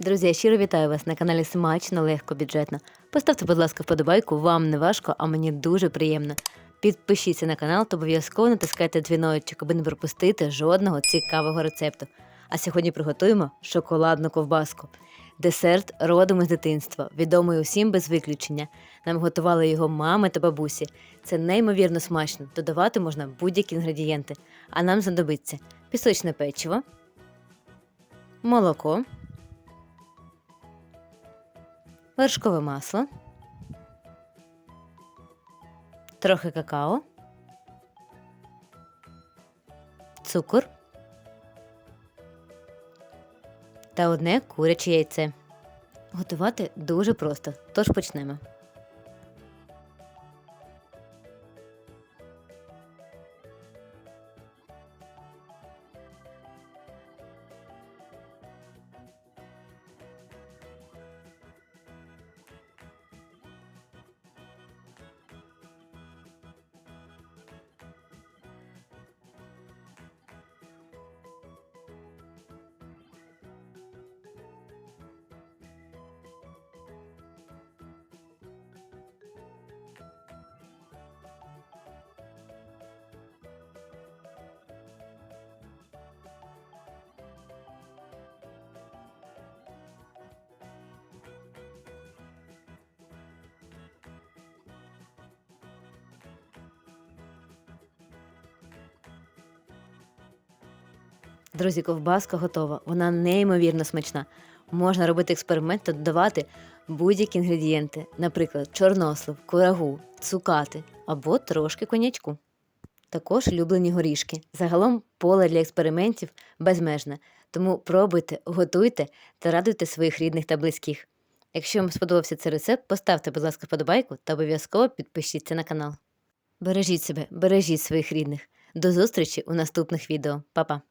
Друзі, я щиро вітаю вас на каналі Смачно, легко, бюджетно. Поставте, будь ласка, вподобайку, вам не важко, а мені дуже приємно. Підпишіться на канал та обов'язково натискайте дзвіночок, аби не пропустити жодного цікавого рецепту. А сьогодні приготуємо шоколадну ковбаску. Десерт родом із дитинства, відомий усім без виключення. Нам готували його мами та бабусі. Це неймовірно смачно. Додавати можна будь-які інгредієнти. А нам знадобиться пісочне печиво, молоко, вершкове масло, трохи какао, цукор та одне куряче яйце. Готувати дуже просто, тож почнемо. Друзі, ковбаска готова. Вона неймовірно смачна. Можна робити експеримент та додавати будь-які інгредієнти, наприклад, чорнослив, курагу, цукати або трошки конячку. Також улюблені горішки. Загалом поле для експериментів безмежне. Тому пробуйте, готуйте та радуйте своїх рідних та близьких. Якщо вам сподобався цей рецепт, поставте, будь ласка, вподобайку та обов'язково підпишіться на канал. Бережіть себе, бережіть своїх рідних. До зустрічі у наступних відео. Па-па!